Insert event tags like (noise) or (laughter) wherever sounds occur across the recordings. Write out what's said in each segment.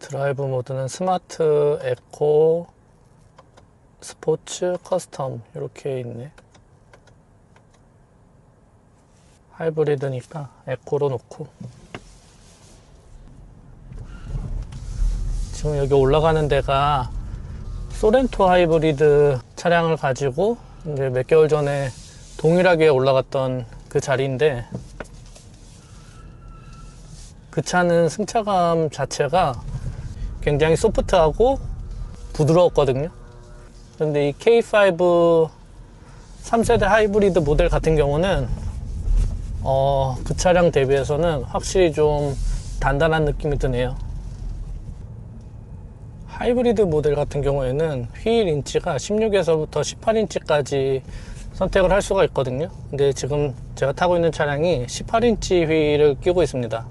드라이브 모드는 스마트, 에코, 스포츠, 커스텀 이렇게 있네. 하이브리드니까 에코로 놓고 지금 여기 올라가는 데가 소렌토 하이브리드 차량을 가지고 이제 몇 개월 전에 동일하게 올라갔던 그 자리인데 그 차는 승차감 자체가 굉장히 소프트하고 부드러웠거든요. 근데 이 K5 3세대 하이브리드 모델 같은 경우는 어, 그 차량 대비해서는 확실히 좀 단단한 느낌이 드네요. 하이브리드 모델 같은 경우에는 휠 인치가 16에서부터 18인치까지 선택을 할 수가 있거든요. 근데 지금 제가 타고 있는 차량이 18인치 휠을 끼고 있습니다.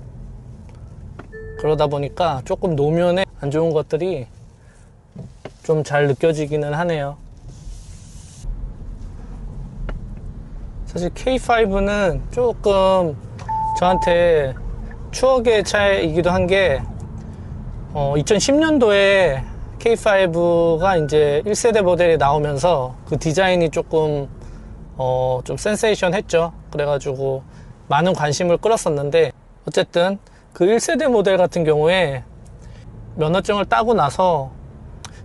그러다 보니까 조금 노면에 안 좋은 것들이 좀 잘 느껴지기는 하네요. 사실 K5는 조금 저한테 추억의 차이기도 한 게, 어, 2010년도에 K5가 이제 1세대 모델이 나오면서 그 디자인이 조금, 어, 좀 센세이션 했죠. 그래가지고 많은 관심을 끌었었는데, 어쨌든 그 1세대 모델 같은 경우에 면허증을 따고 나서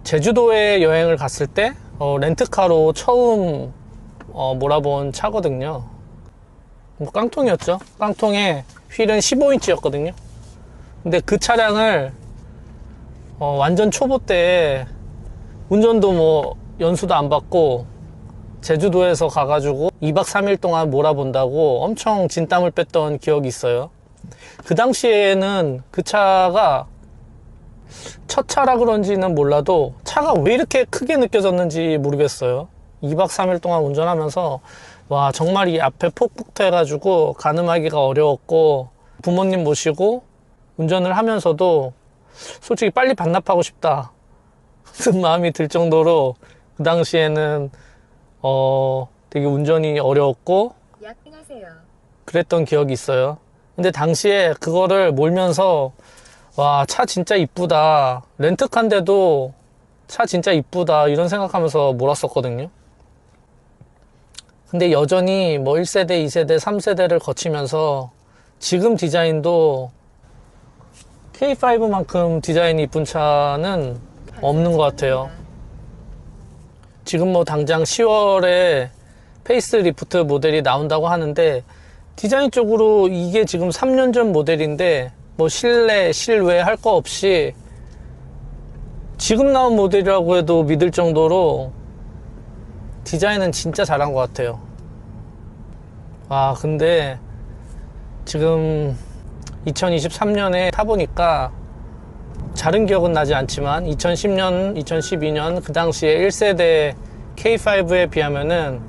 제주도에 여행을 갔을 때, 어, 렌트카로 처음 어, 몰아본 차거든요. 뭐 깡통이었죠. 깡통에 휠은 15인치였거든요. 근데 그 차량을 어, 완전 초보 때 운전도 뭐 연수도 안 받고 제주도에서 가가지고 2박 3일 동안 몰아본다고 엄청 진땀을 뺐던 기억이 있어요. 그 당시에는 그 차가 첫 차라 그런지는 몰라도 차가 왜 이렇게 크게 느껴졌는지 모르겠어요. 2박 3일 동안 운전하면서 와 정말 이 앞에 폭폭 해 가지고 가늠하기가 어려웠고 부모님 모시고 운전을 하면서도 솔직히 빨리 반납하고 싶다 그런 (laughs) 마음이 들 정도로 그 당시에는 어 되게 운전이 어려웠고. 그랬던 기억이 있어요. 근데 당시에 그거를 몰면서 와 차 진짜 이쁘다 렌트카인데도 차 진짜 이쁘다 이런 생각하면서 몰았었거든요. 근데 여전히 뭐 1세대, 2세대, 3세대를 거치면서 지금 디자인도 K5만큼 디자인이 이쁜 차는 없는 것 같아요. 지금 뭐 당장 10월에 페이스 리프트 모델이 나온다고 하는데 디자인 쪽으로 이게 지금 3년 전 모델인데 뭐 실내, 실외 할 거 없이 지금 나온 모델이라고 해도 믿을 정도로 디자인은 진짜 잘한 것 같아요. 아, 근데 지금 2023년에 타보니까 잘은 기억은 나지 않지만 2010년, 2012년 그 당시에 1세대 K5에 비하면은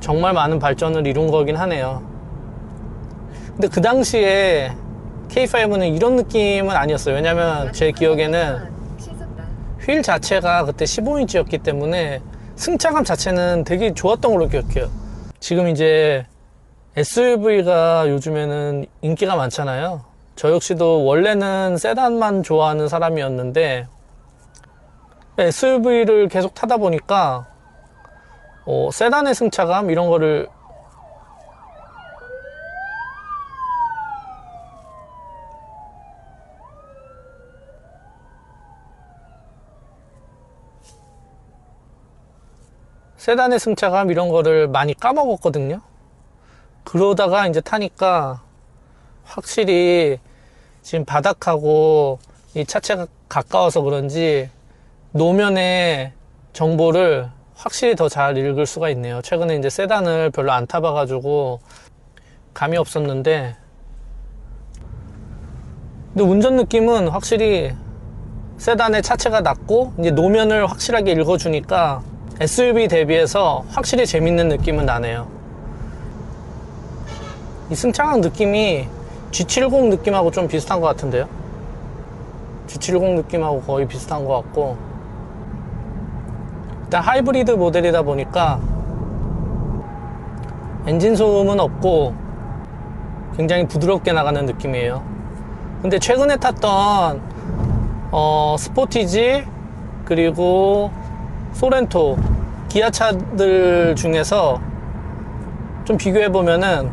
정말 많은 발전을 이룬 거긴 하네요. 근데 그 당시에 K5는 이런 느낌은 아니었어요. 왜냐면 제 기억에는 실속다. 휠 자체가 그때 15인치였기 때문에 승차감 자체는 되게 좋았던 걸로 기억해요. 지금 이제 SUV가 요즘에는 인기가 많잖아요. 저 역시도 원래는 세단만 좋아하는 사람이었는데 SUV를 계속 타다 보니까 어, 세단의 승차감 이런 거를 세단의 승차감 이런 거를 많이 까먹었거든요. 그러다가 이제 타니까 확실히 지금 바닥하고 이 차체가 가까워서 그런지 노면의 정보를 확실히 더 잘 읽을 수가 있네요. 최근에 이제 세단을 별로 안 타봐 가지고 감이 없었는데 근데 운전 느낌은 확실히 세단의 차체가 낮고 이제 노면을 확실하게 읽어주니까 SUV 대비해서 확실히 재밌는 느낌은 나네요. 이 승차감 느낌이 G70 느낌하고 좀 비슷한 것 같은데요? G70 느낌하고 거의 비슷한 것 같고 일단 하이브리드 모델이다 보니까 엔진 소음은 없고 굉장히 부드럽게 나가는 느낌이에요. 근데 최근에 탔던 어, 스포티지 그리고 소렌토 기아차들 중에서 좀 비교해 보면은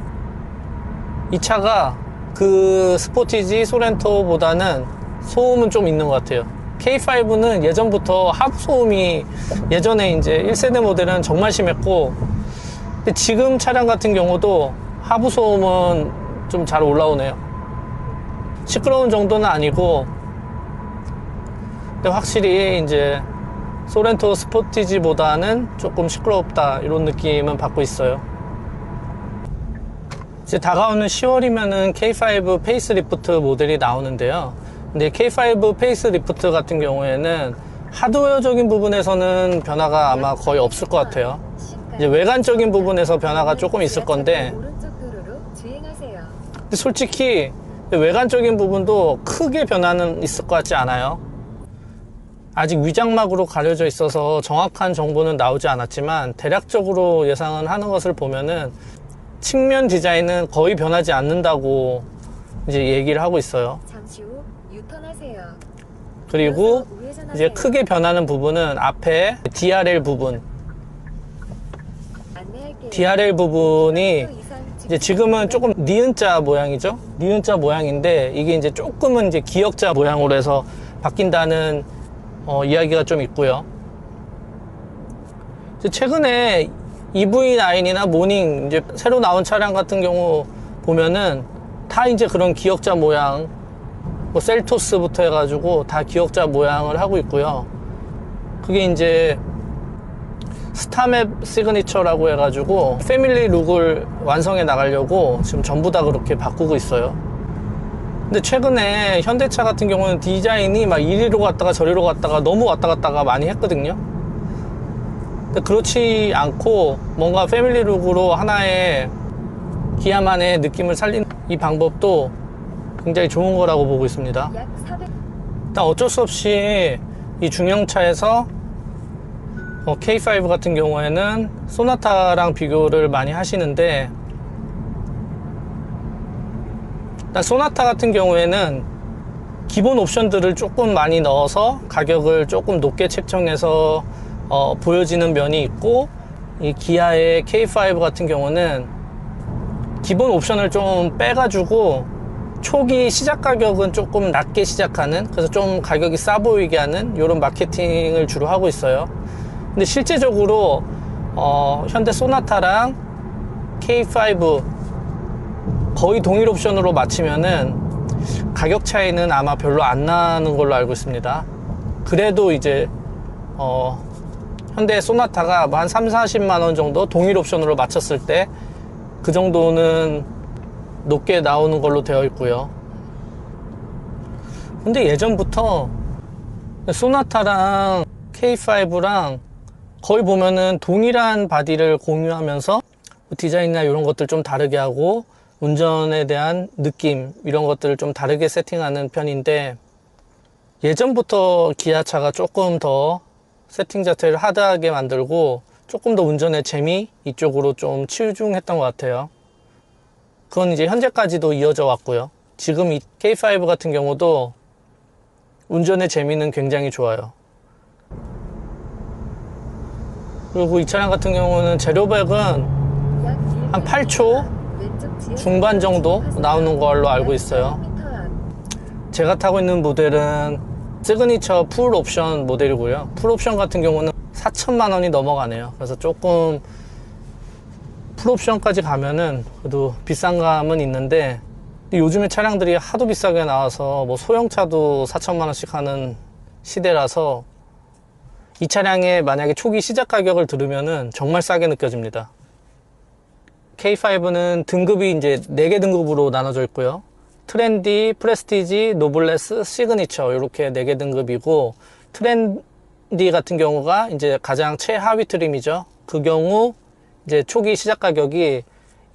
이 차가 그 스포티지 소렌토보다는 소음은 좀 있는 것 같아요. K5는 예전부터 하부 소음이 예전에 이제 1세대 모델은 정말 심했고 근데 지금 차량 같은 경우도 하부 소음은 좀 잘 올라오네요. 시끄러운 정도는 아니고 근데 확실히 이제 소렌토 스포티지보다는 조금 시끄럽다 이런 느낌은 받고 있어요. 이제 다가오는 10월이면은 K5 페이스 리프트 모델이 나오는데요. 근데 K5 페이스 리프트 같은 경우에는 하드웨어적인 부분에서는 변화가 아마 거의 없을 것 같아요. 이제 외관적인 부분에서 변화가 조금 있을 건데 솔직히 외관적인 부분도 크게 변화는 있을 것 같지 않아요. 아직 위장막으로 가려져 있어서 정확한 정보는 나오지 않았지만 대략적으로 예상은 하는 것을 보면은 측면 디자인은 거의 변하지 않는다고 이제 얘기를 하고 있어요. 잠시 후 유턴하세요. 그리고. 이제 크게 변하는 부분은 앞에 DRL 부분. DRL 부분이 또 이상 이제 지금은 조금 니은자 모양이죠. 니은자 모양인데 이게 이제 조금은 이제 기역자 모양으로 해서 바뀐다는 어, 이야기가 좀 있고요. 최근에 EV9이나 모닝 이제 새로 나온 차량 같은 경우 보면은 다 이제 그런 기역자 모양, 뭐 셀토스부터 해가지고 다 기역자 모양을 하고 있고요. 그게 이제 스타맵 시그니처라고 해가지고 패밀리 룩을 완성해 나가려고 지금 전부 다 그렇게 바꾸고 있어요. 근데 최근에 현대차 같은 경우는 디자인이 막 이리로 갔다가 저리로 갔다가 너무 왔다 갔다가 많이 했거든요. 근데 그렇지 않고 뭔가 패밀리 룩으로 하나의 기아만의 느낌을 살리는 이 방법도 굉장히 좋은 거라고 보고 있습니다. 약 400. 일단 어쩔 수 없이 이 중형차에서 어, K5 같은 경우에는 소나타랑 비교를 많이 하시는데 소나타 같은 경우에는 기본 옵션들을 조금 많이 넣어서 가격을 조금 높게 책정해서 어, 보여지는 면이 있고 이 기아의 K5 같은 경우는 기본 옵션을 좀 빼가지고 초기 시작 가격은 조금 낮게 시작하는 그래서 좀 가격이 싸 보이게 하는 이런 마케팅을 주로 하고 있어요. 근데 실제적으로 어, 현대 소나타랑 K5 거의 동일 옵션으로 맞추면은 가격 차이는 아마 별로 안 나는 걸로 알고 있습니다 그래도 이제 어, 현대 소나타가 뭐한 3, 40만 원 정도 동일 옵션으로 맞췄을 때 그 정도는 높게 나오는 걸로 되어 있고요. 근데 예전부터 소나타랑 K5랑 거의 보면은 동일한 바디를 공유하면서 디자인이나 이런 것들 좀 다르게 하고 운전에 대한 느낌 이런 것들을 좀 다르게 세팅하는 편인데 예전부터 기아차가 조금 더 세팅 자체를 하드하게 만들고 조금 더 운전의 재미 이쪽으로 좀 치중했던 것 같아요. 그건 이제 현재까지도 이어져 왔고요. 지금 이 K5 같은 경우도 운전의 재미는 굉장히 좋아요. 그리고 이 차량 같은 경우는 재료백은 한 8초 중반 정도 나오는 걸로 알고 있어요. 제가 타고 있는 모델은 시그니처 풀 옵션 모델이고요. 풀 옵션 같은 경우는 4천만 원이 넘어가네요. 그래서 조금 풀 옵션까지 가면은 그래도 비싼 감은 있는데 요즘에 차량들이 하도 비싸게 나와서 뭐 소형차도 4천만 원씩 하는 시대라서 이 차량의 만약에 초기 시작 가격을 들으면은 정말 싸게 느껴집니다. K5는 등급이 이제 4개 등급으로 나눠져 있고요. 트렌디, 프레스티지, 노블레스, 시그니처 이렇게 4개 등급이고 트렌디 같은 경우가 이제 가장 최하위 트림이죠. 그 경우 이제 초기 시작 가격이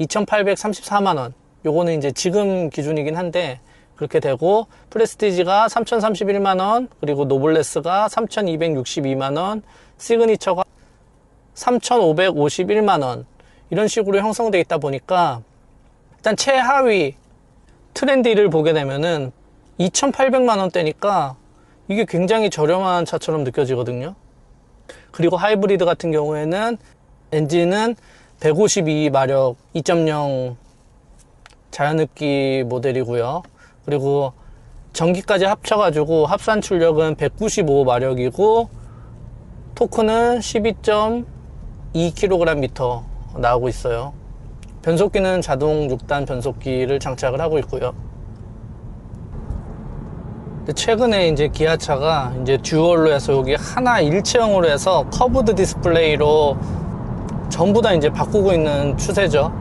2,834만 원. 요거는 이제 지금 기준이긴 한데 그렇게 되고 프레스티지가 3,031만 원, 그리고 노블레스가 3,262만 원, 시그니처가 3,551만 원. 이런 식으로 형성되어 있다 보니까 일단 최하위 트렌디를 보게 되면은 2,800만 원대니까 이게 굉장히 저렴한 차처럼 느껴지거든요. 그리고 하이브리드 같은 경우에는 엔진은 152마력 2.0 자연흡기 모델이고요. 그리고 전기까지 합쳐가지고 합산 출력은 195마력이고 토크는 12.2kgm 나오고 있어요. 변속기는 자동 6단 변속기를 장착을 하고 있고요. 최근에 이제 기아차가 이제 듀얼로 해서 여기 하나 일체형으로 해서 커브드 디스플레이로 전부 다 이제 바꾸고 있는 추세죠.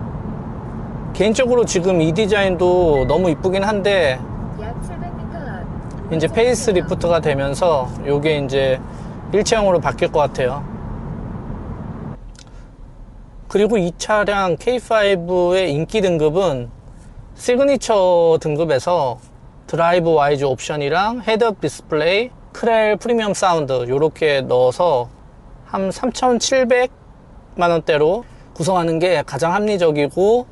개인적으로 지금 이 디자인도 너무 이쁘긴 한데 약 700m 앞. 이제 페이스 리프트가 되면서 요게 이제 일체형으로 바뀔 것 같아요. 그리고 이 차량 K5의 인기 등급은 시그니처 등급에서 드라이브 와이즈 옵션이랑 헤드업 디스플레이, 크렐 프리미엄 사운드 요렇게 넣어서 한 3,700만 원대로 구성하는 게 가장 합리적이고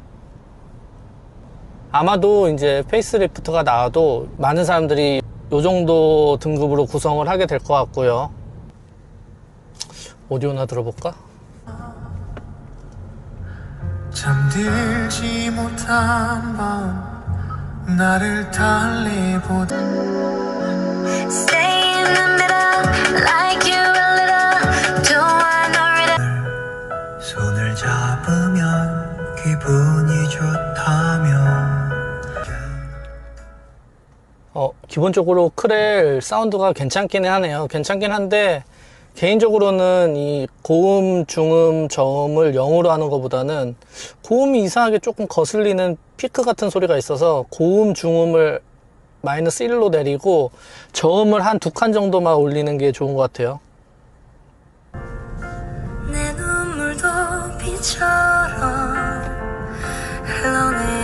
아마도 이제 페이스리프트가 나와도 많은 사람들이 요 정도 등급으로 구성을 하게 될 것 같고요. 오디오나 들어볼까? 잠들지 못한 밤 나를 달래보다 Stay in the middle, like you a little. Do I know it? 손을 잡으면 기분이 좋다면 어, 기본적으로 크렐 사운드가 괜찮기는 하네요. 괜찮긴 한데, 개인적으로는 이 고음, 중음, 저음을 0으로 하는 것보다는 고음이 이상하게 조금 거슬리는 피크 같은 소리가 있어서 고음, 중음을 마이너스 1로 내리고 저음을 한 두 칸 정도만 올리는 게 좋은 것 같아요. 내 눈물도 비처럼 흘러내